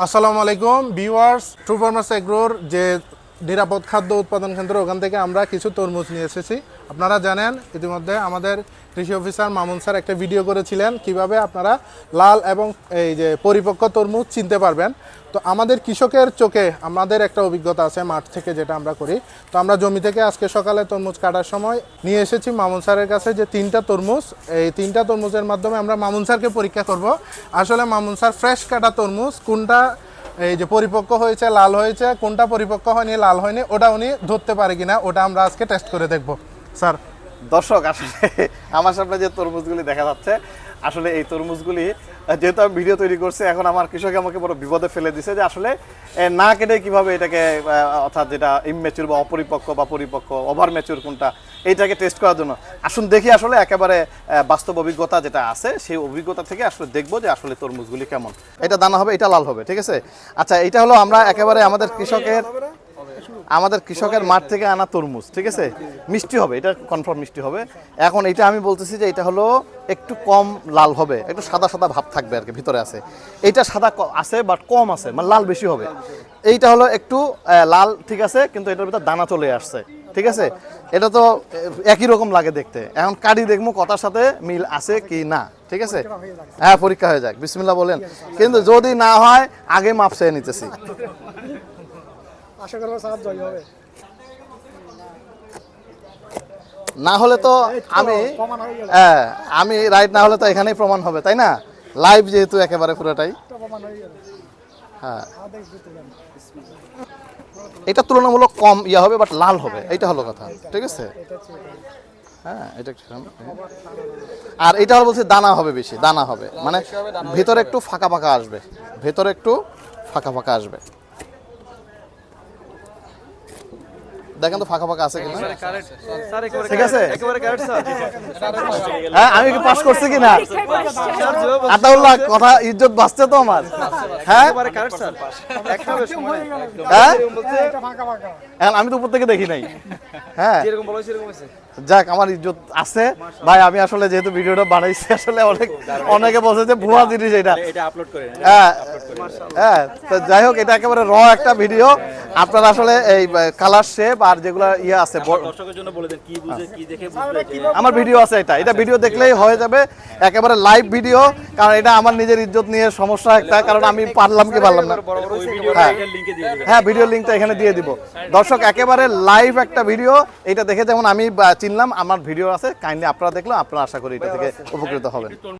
আসসালামু আলাইকুম viewers true ফার্মাস এগ্রোর যে নিরাপদ খাদ্য উৎপাদন কেন্দ্র, ওখান থেকে আমরা কিছু তরমুজ নিয়ে এসেছি। আপনারা জানেন, ইতিমধ্যে আমাদের কৃষি অফিসার মামুন স্যার একটা ভিডিও করেছিলেন, কীভাবে আপনারা লাল এবং এই যে পরিপক্ক তরমুজ চিনতে পারবেন। তো আমাদের কৃষকের চোখে আমাদের একটা অভিজ্ঞতা আছে মাঠ থেকে যেটা আমরা করি। তো আমরা জমি থেকে আজকে সকালে তরমুজ কাটার সময় নিয়ে এসেছি মামুন স্যারের কাছে যে তিনটা তরমুজ, এই তিনটা তরমুজের মাধ্যমে আমরা মামুন স্যারকে পরীক্ষা করব। আসলে মামুন স্যার ফ্রেশ কাটা তরমুজ, কোনটা এই যে পরিপক্ক হয়েছে, লাল হয়েছে, কোনটা পরিপক্ক হয়নি, লাল হয়নি, ওটা উনি ধরতে পারে কিনা, ওটা আমরা আজকে টেস্ট করে দেখব। স্যার দর্শক, আসলে আমার সামনে যে তরমুজগুলি দেখা যাচ্ছে, আসলে এই তরমুজগুলি যেহেতু আমি ভিডিও তৈরি করছি, এখন আমার কৃষক আমাকে বড় বিপদে ফেলে দিছে যে আসলে না কেটে কীভাবে এটাকে অর্থাৎ যেটা ইমমেচুর বা অপরিপক্ক বা পরিপক্ক ওভার ম্যাচুর কোনটা, এইটাকে টেস্ট করার জন্য। আসুন দেখি আসলে একেবারে বাস্তব অভিজ্ঞতা যেটা আছে, সেই অভিজ্ঞতা থেকে আসলে দেখব যে আসলে তরমুজগুলি কেমন। এটা দানা হবে, এটা লাল হবে, ঠিক আছে? আচ্ছা এটা হলো আমরা একেবারে আমাদের কৃষকের আমাদের কৃষকের মাঠ থেকে আনা তরমুজ, ঠিক আছে? মিষ্টি হবে, এটা কনফার্ম মিষ্টি হবে। এখন এটা আমি বলতেছি যে এটা হলো একটু কম লাল হবে, একটু সাদা সাদা ভাব থাকবে আর কি, ভিতরে আছে। এটা সাদা আছে বাট কম আছে মানে লাল বেশি হবে। এইটা হলো একটু লাল, ঠিক আছে, কিন্তু এটার ভিতরে দানা চলে আসছে, ঠিক আছে? এটা তো একই রকম লাগে দেখতে। এখন কাড়ি দেখব কথার সাথে মিল আছে কি না, ঠিক আছে? হ্যাঁ পরীক্ষা হয়ে যাক, বিসমিল্লাহ বলেন। কিন্তু যদি না হয়, আগে মাপ চেয়ে নিতেছি। আশা করব সাহায্য হবে। না হলে তো আমি হয়ে হ্যাঁ আমি রাইট না হলে তো এখানেই প্রমাণ হবে তাই না? লাইভ যেহেতু একেবারে পুরোটাই। হয়ে হ্যাঁ। এটা তুলনামূলক কম ইয়া হবে বাট লাল হবে এটা হলো কথা ঠিক আছে। হ্যাঁ এটা আর এটা হলো বলছি দানা হবে বেশি দানা হবে। মানে ভেতরে একটু ফাঁকা ফাঁকা আসবে ভেতরে একটু ফাঁকা ফাঁকা আসবে। দেখেন তো ফাঁকা ফাঁকা আছে কিনা? ঠিক আছে? হ্যাঁ আমি কি পাস করছি কিনা? আতাউল্লাহ কথা ইজ্জত বাঁচছে তো আমার। হ্যাঁ? হ্যাঁ। এটা ফাঁকা ফাঁকা এখন আমি তো উপর থেকে দেখি নাই। হ্যাঁ। যাক আমার ইজ্জত আছে। ভাই আমি আসলে যেহেতু ভিডিওটা বানাইছি আসলে অনেক অনেকে বলছে যে ভুয়া জিনিস এটা। এটা আপলোড করে হ্যাঁ। হ্যাঁ তো যাই হোক এটা একেবারে র একটা ভিডিও আপনারা আসলে এই কালার শেপ আর যেগুলো ইয়ে আছে ব- দর্শকের জন্য বলে দেন কি বুঝে কি দেখে আমার ভিডিও আছে এটা। এটা ভিডিও দেখলেই হয়ে যাবে। একেবারে লাইভ ভিডিও কারণ এটা আমার নিজের ইজ্জত নিয়ে সমস্যা একটা কারণ আমি পারলাম কি পারলাম না। হ্যাঁ। হ্যাঁ ভিডিও লিঙ্কটা এখানে দিয়ে দিব। দর্শক একেবারে লাইভ একটা ভিডিও এটা দেখে যেমন আমি চিনলাম আমার ভিডিও আছে। কাইন্ডলি আপনারা দেখলে আপনারা আশা করি এটা থেকে উপকৃত হবেন।